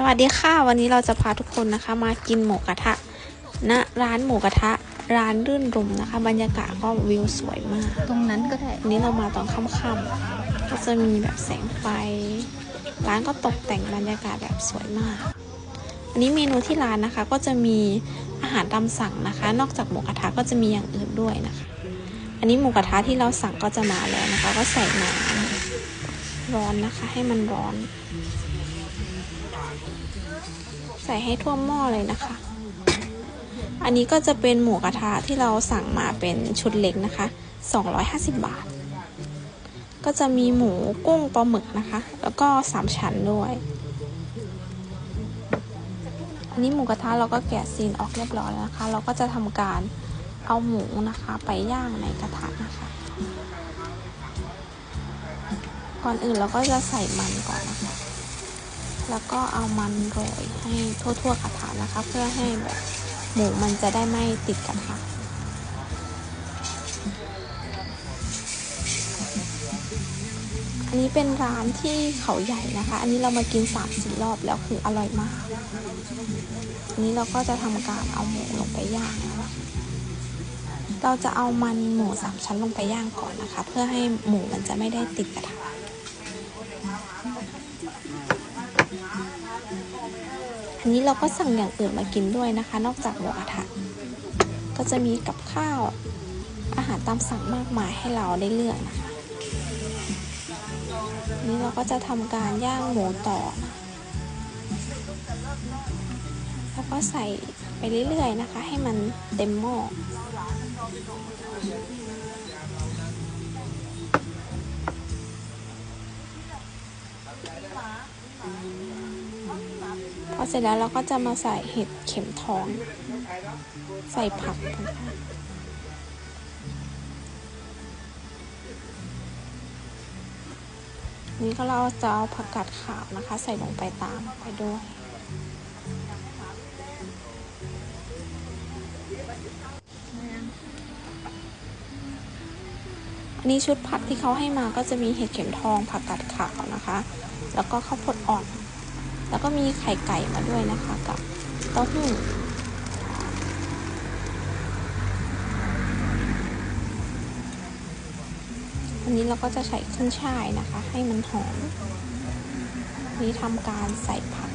สวัสดีค่ะ วันนี้เราจะพาทุกคนนะคะ มากินหมูกระทะณร้านหมูกระทะ ร้านรื่นรมนะคะ บรรยากาศก็วิวสวยมาก ตรงนั้นก็ได้วันนี้เรามาตอนค่ำๆก็จะมีแบบแสงไฟ ร้านก็ตกแต่งบรรยากาศแบบสวยมาก อันนี้เมนูที่ร้านนะคะ ก็จะมีอาหารตามสั่งนะคะ นอกจากหมูกระทะก็จะมีอย่างอื่นด้วยนะคะ อันนี้หมูกระทะที่เราสั่งก็จะมาแล้วนะคะ ก็ใส่น้ำร้อนนะคะ ให้มันร้อนใส่ให้ท่วมหม้อเลยนะคะ อันนี้ก็จะเป็นหมูกระทะที่เราสั่งมาเป็นชุดเล็กนะคะ 250 บาท ก็จะมีหมูกุ้งปลาหมึกนะคะ แล้วก็สามชั้นด้วย อันนี้หมูกระทะเราก็แกะซีนออกเรียบร้อยแล้วนะคะ เราก็จะทำการเอาหมูนะคะไปย่างในกระทะนะคะ ก่อนอื่นเราก็จะใส่มันก่อนนะคะ แล้วก็เอามันโรยให้ทั่วๆกระทะนะคะ เพื่อให้แบบหมูมันจะได้ไม่ติดกระทะอันนี้เป็นร้านที่เขาใหญ่นะคะ อันนี้เรามากินสามสี่รอบแล้วคืออร่อยมาก อันนี้เราก็จะทำการเอาหมูลงไปย่างนะคะเราจะเอามันหมูสามชั้นลงไปย่างก่อนนะคะ เพื่อให้หมูมันจะไม่ได้ติดกระทะ อั นี้เราก็สั่งอย่างอื่นมากินด้วยนะคะ นอกจากหมูกระทะก็จะมีกับข้าวอาหารตามสั่งมากมายให้เราได้เลือกนะคะนนี้เราก็จะทำการย่างหมูต่อนะแล้วก็ใส่ไปเรื่อยๆนะคะ ให้มันเต็มหม้อ พอเสร็จแล้วเราก็จะมาใส่เห็ดเข็มทอง ใส่ผักนี่ก็เราจะเอาผักกาดขาวนะคะ ใส่ลงไปตามไปด้วยอันนี้ชุดผักที่เขาให้มาก็จะมีเห็ดเข็มทองผักกาดขาวนะคะ แล้วก็ข้าวโพดอ่อน แล้วก็มีไข่ไก่มาด้วยนะคะกับเต้าหู้อันนี้เราก็จะใส่ขึ้นช่ายนะคะ ให้มันหอม นี่ทำการใส่ผัก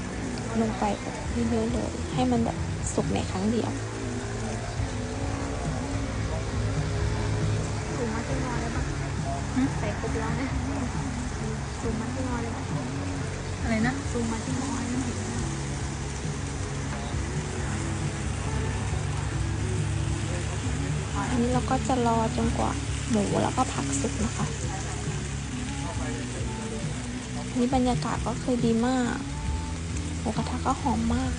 ลงไปแบบเยอะๆเลย ให้มันแบบสุกในครั้งเดียวซูมมาที่งอเลยปะใส่ครบแล้วนะ อันนี้เราก็จะรอจนกว่าหมูแล้วก็ผักสุกนะคะนนี่บรรยากาศก็คือดีมากหมูกระทะก็หอมมาก